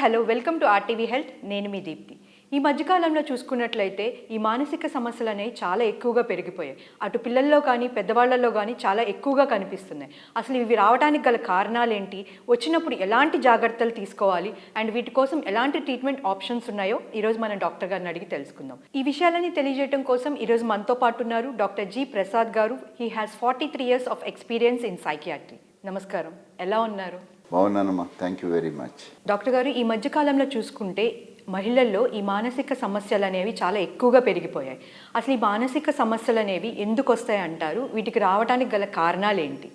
Hello welcome to RTV health. నేను మీ దీప్తి. ఈ మధ్యకాలంలో చూసుకున్నట్లయితే ఈ మానసిక సమస్యలు అనేవి చాలా ఎక్కువగా పెరిగిపోయాయి. అటు పిల్లల్లో కానీ పెద్దవాళ్ళల్లో కానీ చాలా ఎక్కువగా కనిపిస్తున్నాయి. అసలు ఇవి రావడానికి గల కారణాలు ఏంటి వచ్చినప్పుడు ఎలాంటి జాగ్రత్తలు తీసుకోవాలి? అండ్ వీటి కోసం ఎలాంటి ట్రీట్మెంట్ ఆప్షన్స్ ఉన్నాయో ఈరోజు మనం డాక్టర్ గారిని అడిగి తెలుసుకుందాం. ఈ విషయాలని తెలియజేయడం కోసం ఈరోజు మనతో పాటు ఉన్నారు doctor G. Prasad garu. He has forty three years of experience in psychiatry నమస్కారం. ఎలా ఉన్నారు? బాగున్నానమ్మా. Thank you very much doctor garu ఈ మధ్య కాలంలో చూసుకుంటే మహిళల్లో ఈ మానసిక సమస్యలు అనేవి చాలా ఎక్కువగా పెరిగిపోయాయి. అసలు ఈ మానసిక సమస్యలు అనేవి ఎందుకు వస్తాయి అంటారు? వీటికి రావడానికి గల కారణాలు ఏంటి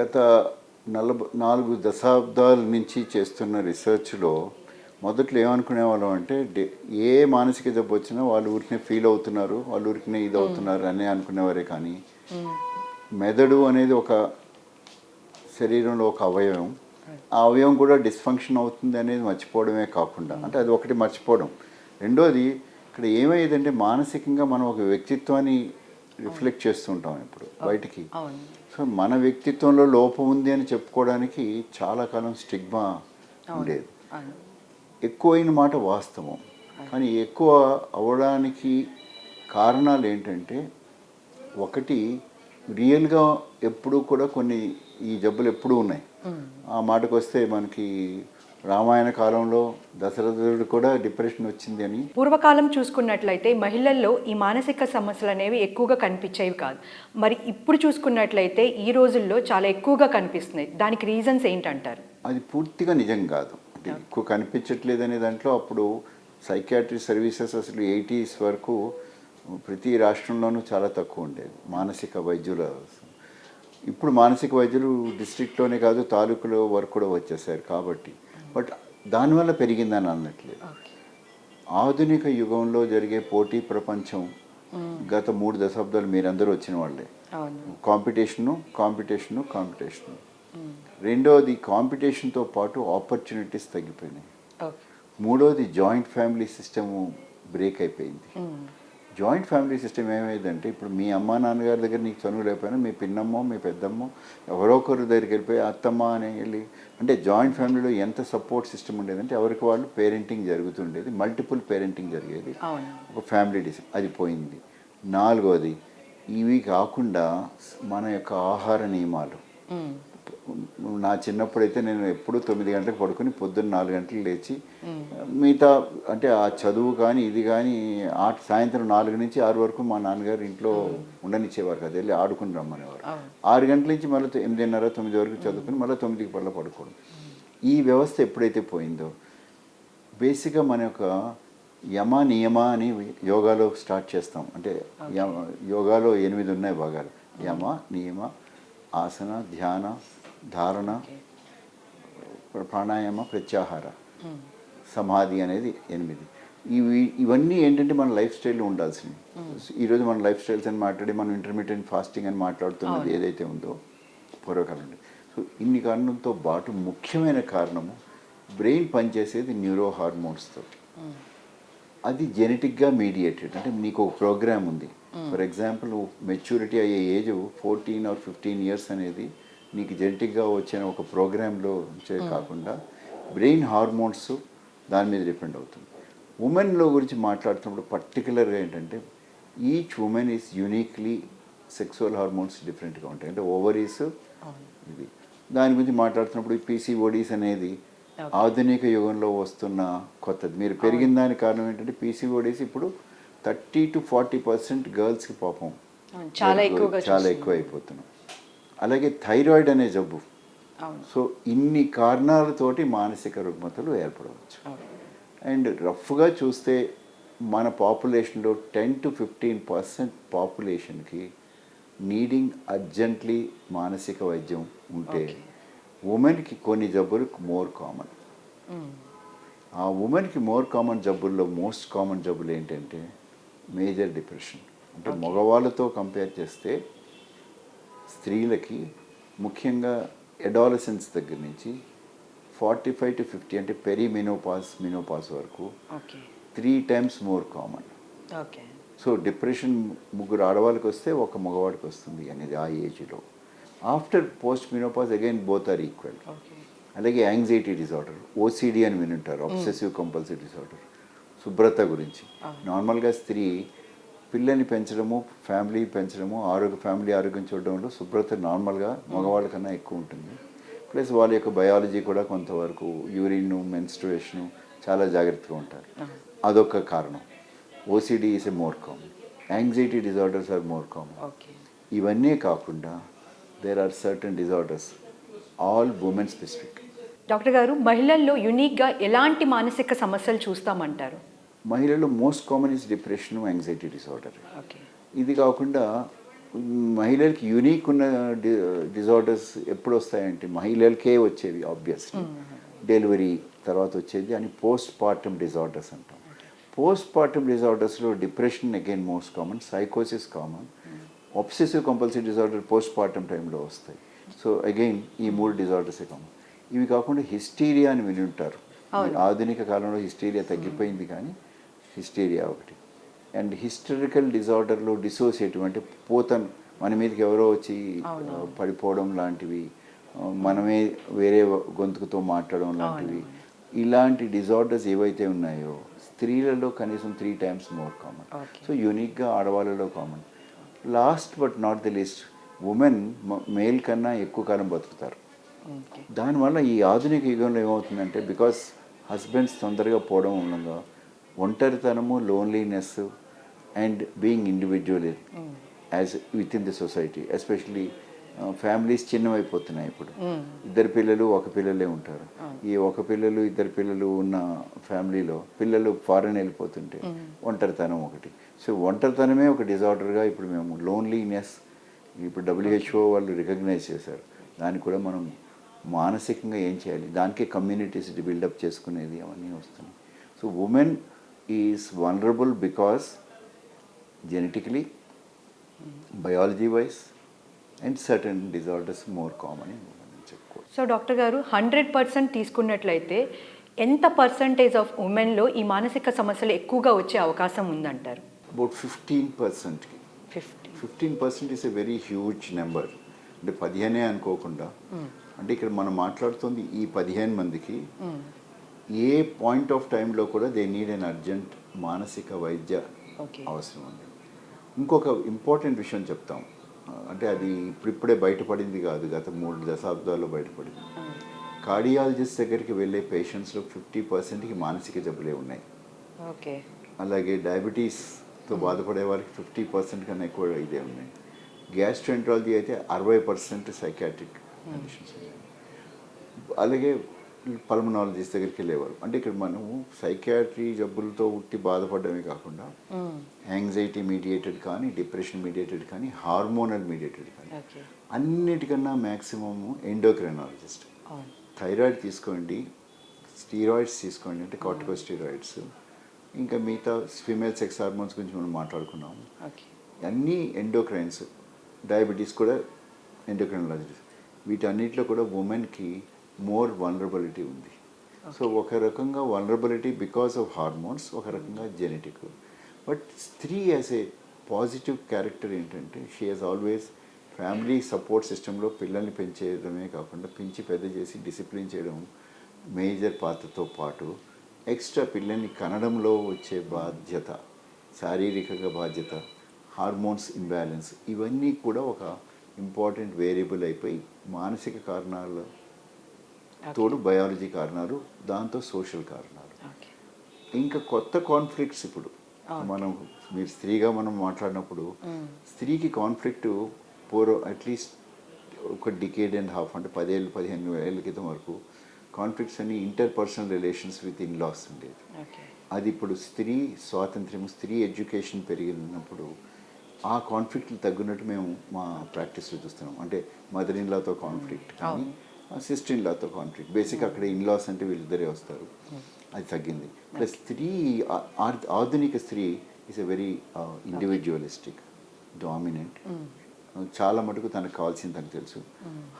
గత నలభై నాలుగు దశాబ్దాల నుంచి చేస్తున్న రీసెర్చ్లో మొదట్లో ఏమనుకునేవాళ్ళం అంటే డే- ఏ మానసిక జబ్బు వచ్చినా వాళ్ళు ఊరికనే ఫీల్ అవుతున్నారు వాళ్ళు ఊరికనే ఇది అవుతున్నారు అని అనుకునేవారే కానీ మెదడు అనేది ఒక శరీరంలో ఒక అవయవం. ఆ అవయవం కూడా డిస్ఫంక్షన్ అవుతుంది అనేది మర్చిపోవడమే కాకుండా అంటే అది ఒకటి మర్చిపోవడం. రెండోది ఇక్కడ ఏమయ్యేదంటే మానసికంగా మనం ఒక వ్యక్తిత్వాన్ని రిఫ్లెక్ట్ చేస్తుంటాం ఇప్పుడు బయటికి. సో మన వ్యక్తిత్వంలో లోపం ఉంది అని చెప్పుకోవడానికి చాలా కాలం స్టిగ్మా ఉండేది. ఎక్కువైన మాట వాస్తవం. కానీ ఎక్కువ అవడానికి కారణాలు ఏంటంటే ఒకటి రియల్గా ఎప్పుడూ కూడా కొన్ని ఈ జబ్బులు ఎప్పుడూ ఉన్నాయి. ఆ మాటకు వస్తే మనకి రామాయణ కాలంలో దశరథుడు కూడా డిప్రెషన్ వచ్చింది అని. పూర్వకాలం చూసుకున్నట్లయితే మహిళల్లో ఈ మానసిక సమస్యలు అనేవి ఎక్కువగా కనిపించేవి కాదు. మరి ఇప్పుడు చూసుకున్నట్లయితే ఈ రోజుల్లో చాలా ఎక్కువగా కనిపిస్తున్నాయి. దానికి రీజన్స్ ఏంటంటారు? అది పూర్తిగా నిజం కాదు. అంటే ఎక్కువ కనిపించట్లేదు అనే దాంట్లో అప్పుడు సైకాట్రీ సర్వీసెస్ అసలు ఎయిటీస్ వరకు ప్రతి రాష్ట్రంలోనూ చాలా తక్కువ ఉండేది మానసిక వైద్యుల ఇప్పుడు మానసిక వైద్యులు డిస్ట్రిక్ట్లోనే కాదు తాలూకులో వరకు కూడా వచ్చేసారు కాబట్టి. బట్ దానివల్ల పెరిగిందని అన్నట్లేదు ఆధునిక యుగంలో జరిగే పోటీ ప్రపంచం గత మూడు దశాబ్దాలు మీరందరూ వచ్చిన వాళ్ళే. Competition competition competition. రెండోది కాంపిటీషన్తో పాటు ఆపర్చునిటీస్ తగ్గిపోయినాయి. మూడోది జాయింట్ ఫ్యామిలీ సిస్టము బ్రేక్ అయిపోయింది. జాయింట్ ఫ్యామిలీ సిస్టమ్ ఏమైందంటే ఇప్పుడు మీ అమ్మ నాన్నగారి దగ్గర నీకు చదువు లేకపోయినా మీ పిన్నమ్మో మీ పెద్దమ్మో ఎవరో ఒకరి దగ్గరికి వెళ్ళిపోయి అత్తమ్మ అని వెళ్ళి అంటే జాయింట్ ఫ్యామిలీలో ఎంత సపోర్ట్ సిస్టమ్ ఉండేదంటే ఎవరికి వాళ్ళు పేరెంటింగ్ జరుగుతుండేది మల్టిపుల్ పేరెంటింగ్ జరిగేది. ఒక ఫ్యామిలీ డిస్ అది పోయింది. నాలుగోది ఇవి కాకుండా మన యొక్క ఆహార నియమాలు. నా చిన్నప్పుడైతే నేను ఎప్పుడూ తొమ్మిది గంటలకు పడుకుని పొద్దున్న నాలుగు గంటలకు లేచి మిగతా అంటే ఆ చదువు కానీ ఇది కానీ ఆ సాయంత్రం నాలుగు నుంచి ఆరు వరకు మా నాన్నగారు ఇంట్లో ఉండనిచ్చేవారు కదా వెళ్ళి ఆడుకుని రమ్మనేవారు. ఆరు గంటల నుంచి మళ్ళీ ఎనిమిదిన్నర తొమ్మిది వరకు చదువుకుని మళ్ళీ తొమ్మిదికి పళ్ళ పడుకోవడం. ఈ వ్యవస్థ ఎప్పుడైతే పోయిందో బేసిక్గా మన యొక్క యమ నియమ అని యోగాలో స్టార్ట్ చేస్తాం. అంటే యోగాలో ఎనిమిది ఉన్నాయి భాగాలు. యమ నియమ ఆసన ధ్యాన ధారణ ప్రాణాయామ ప్రత్యాహార. సమాధి అనేది ఎనిమిది. ఇవి ఇవన్నీ ఏంటంటే మన లైఫ్ స్టైల్లో ఉండాల్సినవి. ఈరోజు మన లైఫ్ స్టైల్స్ అని మాట్లాడి మనం ఇంటర్మీడియట్ ఫాస్టింగ్ అని మాట్లాడుతున్నది ఏదైతే ఉందో పూర్వకాలం సో ఇన్ని కారణంతో పాటు ముఖ్యమైన కారణము బ్రెయిన్ పనిచేసేది న్యూరో హార్మోన్స్తో. అది జెనెటిక్గా మీడియేటెడ్ అంటే నీకు ఒక ప్రోగ్రామ్ ఉంది. ఫర్ ఎగ్జాంపుల్ మెచ్యూరిటీ అయ్యే age fourteen or fifteen years అనేది నీకు జెనెటిక్గా వచ్చిన ఒక ప్రోగ్రాంలో కాకుండా బ్రెయిన్ హార్మోన్స్ దాని మీద డిపెండ్ అవుతుంది. ఉమెన్లో గురించి మాట్లాడుతున్నప్పుడు పర్టికులర్గా ఏంటంటే each women is uniquely sexual hormones డిఫరెంట్గా ఉంటాయి. అంటే ఓవరీస్ ఇది దాని గురించి మాట్లాడుతున్నప్పుడు పీసీఓడీస్ అనేది ఆధునిక యుగంలో వస్తున్న కొత్తది. మీరు పెరిగిన దానికి కారణం ఏంటంటే పీసీఓడీస్ ఇప్పుడు థర్టీ టు ఫార్టీ పర్సెంట్ గర్ల్స్కి పాపం చాలా ఎక్కువగా చాలా ఎక్కువ అయిపోతున్నాం అలాగే థైరాయిడ్ అనే జబ్బు. సో ఇన్ని కారణాలతోటి మానసిక రుగ్మతలు ఏర్పడవచ్చు. అండ్ రఫ్గా చూస్తే మన పాపులేషన్లో టెన్ టు ఫిఫ్టీన్ పర్సెంట్ పాపులేషన్కి నీడింగ్ అర్జెంట్లీ మానసిక వైద్యం ఉంటే ఉమెన్కి కొన్ని జబ్బులు మోర్ కామన్. ఆ ఉమెన్కి మోర్ కామన్ జబ్బుల్లో మోస్ట్ కామన్ జబ్బులు ఏంటంటే మేజర్ డిప్రెషన్. అంటే మగవాళ్ళతో కంపేర్ చేస్తే స్త్రీలకి ముఖ్యంగా ఎడాలసెన్స్ దగ్గర నుంచి ఫార్టీ ఫైవ్ టు ఫిఫ్టీ అంటే పెరి మినోపాస్ మినోపాస్ వరకు okay three times more common okay so depression ముగ్గురు ఆడవాళ్ళకి వస్తే ఒక మగవాడికి వస్తుంది అనేది ఆ ఏజ్లో after post menopause again both are equal అలాగే యాంగ్జైటీ డిజార్డర్ ఓసిడి అని వినుంటారు అబ్సెసివ్ కంపల్సివ్ డిజార్డర్ శుభ్రత గురించి. నార్మల్గా స్త్రీ పిల్లని పెంచడము ఫ్యామిలీ పెంచడము ఆరోగ్య ఫ్యామిలీ ఆరోగ్యం చూడడంలో శుభ్రత నార్మల్గా మగవాళ్ళ కన్నా ఎక్కువ ఉంటుంది. ప్లస్ వాళ్ళ యొక్క బయాలజీ కూడా కొంతవరకు యూరిన్ మెన్స్ట్రుయేషను చాలా జాగ్రత్తగా ఉంటారు. అదొక కారణం. OCD is a more common. Anxiety disorders are more common. ఇవన్నీ కాకుండా there are certain disorders all women specific. Doctor garu మహిళల్లో యునిక్గా ఎలాంటి మానసిక సమస్యలు చూస్తామంటారు? మహిళల్లో most common is depression anxiety disorder okay ఇది కాకుండా మహిళలకి యూనిక్ ఉన్న డి డిజార్డర్స్ ఎప్పుడు వస్తాయంటే మహిళలకే వచ్చేవి ఆబ్వియస్లీ డెలివరీ తర్వాత వచ్చేది అని పోస్ట్ పార్టమ్ డిజార్డర్స్ అంటాం పోస్ట్ పార్టమ్ డిజార్డర్స్లో depression again most common సైకోసిస్ common obsessive compulsive disorder postpartum టైంలో వస్తాయి. సో అగైన్ ఈ మూడు డిజార్డర్సే కామన్ ఇవి కాకుండా హిస్టీరియా అని విని ఉంటారు. ఆధునిక కాలంలో హిస్టీరియా తగ్గిపోయింది కానీ హిస్టీరియా ఒకటి. అండ్ హిస్టరికల్ డిజార్డర్లో డిసోసియేటివ్ అంటే పోతన్ మన మీదకి ఎవరో వచ్చి పడిపోవడం లాంటివి మనమే వేరే గొంతుకుతో మాట్లాడడం లాంటివి. ఇలాంటి డిజార్డర్స్ ఏవైతే ఉన్నాయో స్త్రీలలో కనీసం three times more common. So యూనిక్గా ఆడవాళ్ళలో common last but not the least women male కన్నా ఎక్కువ కాలం బతుకుతారు. దానివల్ల ఈ ఆధునిక యుగంలో ఏమవుతుందంటే బికాస్ హస్బెండ్స్ తొందరగా పోవడం మూలంగా ఒంటరితనము loneliness and being individual as within the society especially families చిన్నవైపోతున్నాయి ఇప్పుడు. ఇద్దరు పిల్లలు ఒక పిల్లలే ఉంటారు. ఈ ఒక పిల్లలు ఇద్దరు పిల్లలు ఉన్న ఫ్యామిలీలో పిల్లలు ఫారెన్ వెళ్ళిపోతుంటే ఒంటరితనం ఒకటి. సో ఒంటరితనమే ఒక డిజార్డర్గా ఇప్పుడు మేము లోన్లీనెస్ ఇప్పుడు డబ్ల్యూహెచ్ఓ వాళ్ళు రికగ్నైజ్ చేశారు. దాన్ని కూడా మనం మానసికంగా ఏం చేయాలి? దానికే కమ్యూనిటీస్ బిల్డప్ చేసుకునేది అవన్నీ వస్తున్నాయి. So women vulnerable because genetically biology wise and certain disorders more common అని మనం చెప్పుకోవచ్చు so doctor garu hundred percent తీసుకున్నట్లయితే ఎంత పర్సంటేజ్ ఆఫ్ ఉమెన్లో ఈ మానసిక సమస్యలు ఎక్కువగా వచ్చే అవకాశం ఉందంటారు? అబౌట్ ఫిఫ్టీన్ పర్సెంట్కి fifty fifteen percent is a very huge number అంటే పదిహేనే అనుకోకుండా. అంటే ఇక్కడ మనం మాట్లాడుతుంది ఈ పదిహేను మందికి. ఏ పాయింట్ ఆఫ్ టైంలో కూడా దే నీడ్ అన్ అర్జెంట్ మానసిక వైద్య అవసరం ఉంది. ఇంకొక ఇంపార్టెంట్ విషయం చెప్తాం. అంటే అది ఇప్పుడిప్పుడే బయటపడింది కాదు గత మూడు దశాబ్దాల్లో బయటపడింది. కార్డియాలజిస్ట్ దగ్గరికి వెళ్ళే పేషెంట్స్లో ఫిఫ్టీ పర్సెంట్కి మానసిక జబ్బులే ఉన్నాయి. ఓకే. అలాగే డయాబెటీస్తో బాధపడే వారికి ఫిఫ్టీ పర్సెంట్ కన్నా ఎక్కువ ఇదే ఉన్నాయి. గ్యాస్ట్రెంట్రాలజీ అయితే అరవై పర్సెంట్ సైకాట్రిక్ కండిషన్స్ ఉన్నాయి. అలాగే పల్మనాలజిస్ట్ దగ్గరికి వెళ్ళేవారు. అంటే ఇక్కడ మనము సైకాట్రీ జబ్బులతో ఉట్టి బాధపడమే కాకుండా యాంగ్జైటీ మీడియేటెడ్ కానీ డిప్రెషన్ మీడియేటెడ్ కానీ హార్మోనల్ మీడియేటెడ్ కానీ అన్నిటికన్నా మ్యాక్సిమమ్ ఎండోక్రైనాలజిస్ట్ థైరాయిడ్ తీసుకోండి స్టీరాయిడ్స్ తీసుకోండి అంటే కార్టికో స్టీరాయిడ్స్ ఇంకా మిగతా ఫీమేల్ సెక్స్ హార్మోన్స్ గురించి మనం మాట్లాడుకున్నాము అన్నీ ఎండోక్రైన్స్ డయాబెటీస్ కూడా ఎండోక్రైనాలజిస్ట్ వీటన్నిటిలో కూడా ఉమెన్కి మోర్ వనరబిలిటీ ఉంది. సో ఒక రకంగా వనరబిలిటీ బికాస్ ఆఫ్ హార్మోన్స్ ఒక రకంగా జెనెటిక్ బట్ స్త్రీ యాజ్ ఏ పాజిటివ్ క్యారెక్టర్ ఏంటంటే she has always family support సిస్టంలో పిల్లల్ని పెంచేయడమే కాకుండా పెంచి పెద్ద చేసి డిసిప్లిన్ చేయడం మేజర్ పాత్రతో పాటు ఎక్స్ట్రా పిల్లల్ని కనడంలో వచ్చే బాధ్యత శారీరకంగా బాధ్యత హార్మోన్స్ ఇంబ్యాలెన్స్ ఇవన్నీ కూడా ఒక ఇంపార్టెంట్ వేరియబుల్ అయిపోయి మానసిక కారణాల తోడు బయాలజీ కారణాలు దాంతో సోషల్ కారణాలు. ఇంకా కొత్త కాన్ఫ్లిక్ట్స్ ఇప్పుడు. మనం మీరు స్త్రీగా మనం మాట్లాడినప్పుడు స్త్రీకి కాన్ఫ్లిక్ట్ పూర్వ అట్లీస్ట్ ఒక డికేడ్ అండ్ హాఫ్ అంటే పదేళ్ళు పదిహేను ఏళ్ళ క్రితం వరకు కాన్ఫ్లిక్ట్స్ అన్ని interpersonal relations with in laws ఉండేది అది ఇప్పుడు స్త్రీ స్వాతంత్ర్యం స్త్రీ ఎడ్యుకేషన్ పెరిగినప్పుడు ఆ కాన్ఫ్లిక్ట్లు తగ్గినట్టు మేము మా ప్రాక్టీస్లో చూస్తున్నాం. అంటే మదర్ ఇన్లాతో కాన్ఫ్లిక్ట్ కానీ సిస్టర్ ఇన్లాతో కాన్ఫ్లిక్ట్ బేసిక్ అక్కడ ఇన్లాస్ అంటే వీళ్ళిద్దరే వస్తారు. అది తగ్గింది. ప్లస్ స్త్రీ ఆధునిక స్త్రీ is a very individualistic dominant చాలా మటుకు తనకు కావాల్సింది తనకు తెలుసు.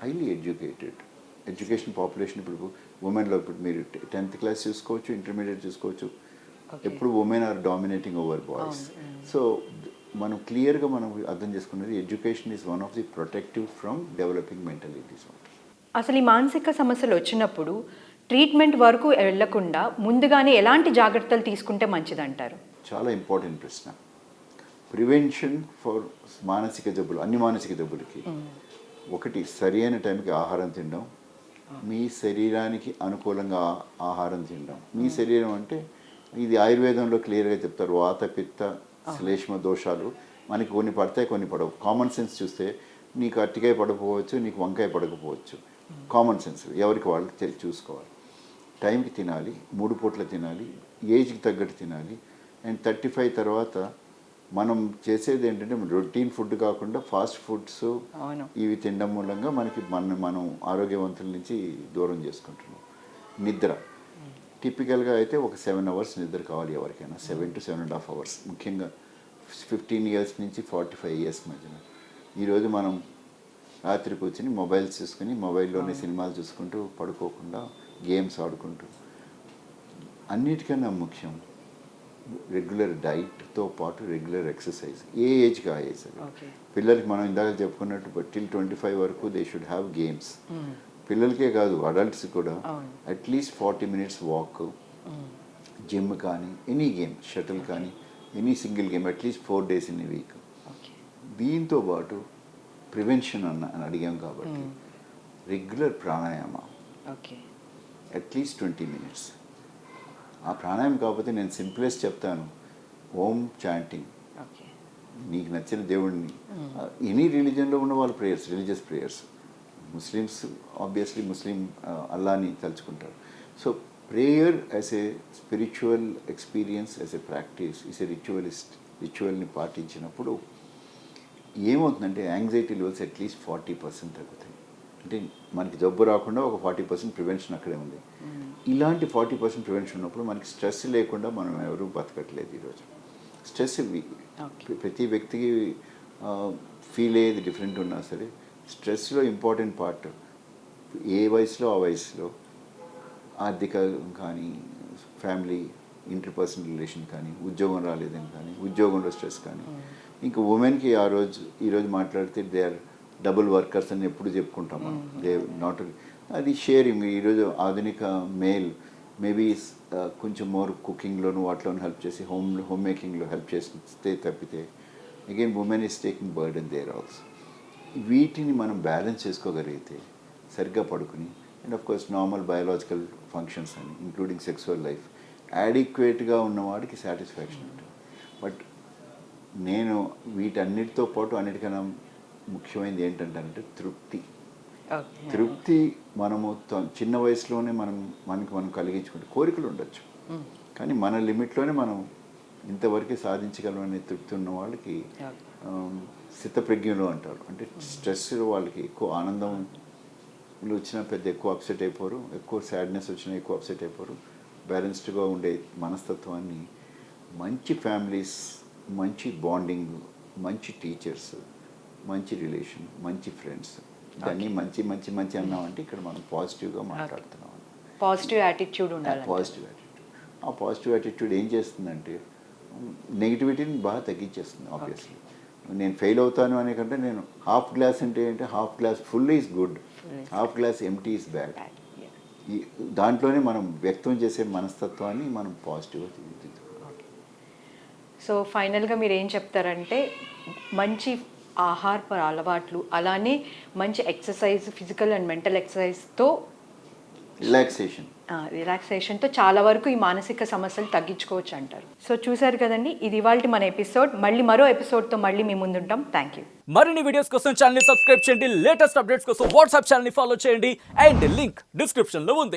హైలీ ఎడ్యుకేటెడ్ ఎడ్యుకేషన్ పాపులేషన్ ఇప్పుడు ఉమెన్లో ఇప్పుడు మీరు టెన్త్ క్లాస్ చూసుకోవచ్చు ఇంటర్మీడియట్ చూసుకోవచ్చు. ఎప్పుడు women are dominating over boys so మనం క్లియర్గా మనం అర్థం చేసుకున్నది education is one of the protective from developing mental disorder అసలు ఈ మానసిక సమస్యలు వచ్చినప్పుడు ట్రీట్మెంట్ వరకు వెళ్ళకుండా ముందుగానే ఎలాంటి జాగ్రత్తలు తీసుకుంటే మంచిదంటారు? చాలా ఇంపార్టెంట్ ప్రశ్న. ప్రివెన్షన్ ఫర్ మానసిక జబ్బులు అన్ని మానసిక జబ్బులకి. ఒకటి సరి అయిన టైంకి ఆహారం తినడం. మీ శరీరానికి అనుకూలంగా ఆహారం తినడం. మీ శరీరం అంటే ఇది ఆయుర్వేదంలో క్లియర్గా చెప్తారు. వాత పిత్త శ్లేష్మ దోషాలు. మనకి కొన్ని పడతాయి కొన్ని పడవు. కామన్ సెన్స్ చూస్తే నీకు అట్టికాయ పడకపోవచ్చు నీకు వంకాయ పడకపోవచ్చు. కామన్ సెన్స్ ఎవరికి వాళ్ళు చూసుకోవాలి. టైంకి తినాలి మూడు పూట్ల తినాలి ఏజ్కి తగ్గట్టు తినాలి. అండ్ థర్టీ ఫైవ్ తర్వాత మనం చేసేది ఏంటంటే రొటీన్ ఫుడ్ కాకుండా ఫాస్ట్ ఫుడ్స్ ఇవి తినడం మూలంగా మనకి మన మనం ఆరోగ్యవంతుల నుంచి దూరం చేసుకుంటున్నాం. నిద్ర. టిపికల్గా అయితే ఒక సెవెన్ అవర్స్ నిద్ర కావాలి ఎవరికైనా. Seven to seven and half hours ముఖ్యంగా ఫిఫ్టీన్ ఇయర్స్ నుంచి ఫార్టీ ఫైవ్ ఇయర్స్ మధ్యన. ఈరోజు మనం రాత్రి కూర్చుని మొబైల్స్ చూసుకుని మొబైల్లోనే సినిమాలు చూసుకుంటూ పడుకోకుండా గేమ్స్ ఆడుకుంటూ. అన్నిటికన్నా ముఖ్యం రెగ్యులర్ డైట్తో పాటు రెగ్యులర్ ఎక్సర్సైజ్. ఏ ఏజ్కి ఆ ఏజ్ పిల్లలకి మనం ఇందాక చెప్పుకున్నట్టు బట్ టిల్ ట్వంటీ ఫైవ్ వరకు దే షుడ్ హ్యావ్ గేమ్స్. పిల్లలకే కాదు అడల్ట్స్ కూడా. At least forty minutes walk gym కానీ ఎనీ గేమ్ షటిల్ కానీ any single game at least four days in week. దీంతో పాటు ప్రివెన్షన్ అన్న అని అడిగాం కాబట్టి regular pranayama okay at least twenty minutes ఆ ప్రాణాయామం కాకపోతే నేను సింప్లెస్ట్ చెప్తాను. ఓం చాంటింగ్ నీకు నచ్చిన దేవుడిని ఎనీ రిలీజన్లో ఉన్న వాళ్ళ prayers religious prayers Muslims obviously Muslim అల్లాని తలుచుకుంటారు. So prayer as a spiritual experience as a practice is a ritualist రిచువల్ని పాటించినప్పుడు ఏమవుతుందంటే anxiety levels at least forty percent తగ్గుతాయి. అంటే మనకి జబ్బు రాకుండా ఒక ఫార్టీ పర్సెంట్ ప్రివెన్షన్ అక్కడే ఉంది. ఇలాంటి ఫార్టీ పర్సెంట్ ప్రివెన్షన్ ఉన్నప్పుడు మనకి స్ట్రెస్ లేకుండా మనం ఎవరూ బతకట్లేదు ఈరోజు స్ట్రెస్. ప్రతి వ్యక్తికి ఫీల్ అయ్యేది డిఫరెంట్ ఉన్నా సరే స్ట్రెస్లో ఇంపార్టెంట్ పార్ట్ ఏ వయసులో ఆ వయసులో ఆర్థిక కానీ ఫ్యామిలీ ఇంటర్ పర్సనల్ రిలేషన్ కానీ ఉద్యోగం రాలేదని కానీ ఉద్యోగంలో స్ట్రెస్ కానీ ఇంకా ఉమెన్కి ఆ రోజు ఈరోజు మాట్లాడితే దే ఆర్ డబుల్ వర్కర్స్ అని ఎప్పుడు చెప్పుకుంటాం మనం. దే నాట్ అది షేరింగ్ ఈరోజు ఆధునిక మేల్ మేబీ కొంచెం మోర్ కుకింగ్లోను వాటిలోనూ హెల్ప్ చేసి హోమ్ హోమ్ మేకింగ్లో హెల్ప్ చేస్తే తప్పితే again women is taking burden there also వీటిని మనం బ్యాలెన్స్ చేసుకోగలిగితే సరిగ్గా పడుకుని and of course normal biological functions అని ఇంక్లూడింగ్ సెక్సువల్ లైఫ్ యాడిక్వేట్గా ఉన్నవాడికి సాటిస్ఫాక్షన్ ఉంటుంది. నేను వీటన్నిటితో పాటు అన్నిటికన్నా ముఖ్యమైనది ఏంటంటే తృప్తి. తృప్తి మనము చిన్న వయసులోనే మనం మనకి మనం కలిగించుకుంటే కోరికలు ఉండొచ్చు. కానీ మన లిమిట్లోనే మనం ఇంతవరకే సాధించగలం అనే తృప్తి ఉన్న వాళ్ళకి స్థితప్రజ్ఞలు అంటారు. అంటే స్ట్రెస్ వాళ్ళకి ఎక్కువ ఆనందం వచ్చినా పెద్ద ఎక్కువ అప్సెట్ అయిపోరు. ఎక్కువ సాడ్నెస్ వచ్చినా ఎక్కువ అప్సెట్ అయిపోరు. బ్యాలెన్స్డ్గా ఉండే మనస్తత్వాన్ని మంచి ఫ్యామిలీస్ మంచి బాండింగ్ మంచి టీచర్స్ మంచి రిలేషన్ మంచి ఫ్రెండ్స్. ఇవన్నీ మంచి మంచి మంచి అన్నామంటే ఇక్కడ మనం పాజిటివ్గా మాట్లాడుతున్నాం. పాజిటివ్ యాటిట్యూడ్ ఉండాలి పాజిటివ్ యాటిట్యూడ్. ఆ పాజిటివ్ యాటిట్యూడ్ ఏం చేస్తుందంటే నెగిటివిటీని బాగా తగ్గించేస్తుంది ఆబ్వియస్లీ నేను ఫెయిల్ అవుతాను అనే కంటే నేను హాఫ్ గ్లాస్ అంటే ఏంటంటే half glass full is good. Half glass empty is bad. ఈ దాంట్లోనే మనం వ్యక్తం చేసే మనస్తత్వాన్ని మనం పాజిటివ్గా తీర్చిదిద్దుకోవాలి సో ఫైనల్గా మీరు ఏం చెప్తారంటే మంచి ఆహారపు అలవాట్లు అలానే మంచి ఎక్సర్సైజ్ ఫిజికల్ అండ్ మెంటల్ ఎక్సర్సైజ్తో రిలాక్సేషన్. రిలాక్సేషన్తో చాలా వరకు ఈ మానసిక సమస్యలు తగ్గించుకోవచ్చు అంటారు. సో చూశారు కదండి ఇది ఇవాళ మన ఎపిసోడ్. మళ్ళీ మరో ఎపిసోడ్తో మళ్ళీ మీ ముందుంటాం. Thank you. మరిన్ని వీడియోస్ కోసం ఛానల్ సబ్స్క్రైబ్ చేయండి. లేటెస్ట్ అప్డేట్స్ కోసం వాట్సాప్ ఛానల్ ఫాలో చేయండి. అండ్ లింక్ డిస్క్రిప్షన్లో ఉంది.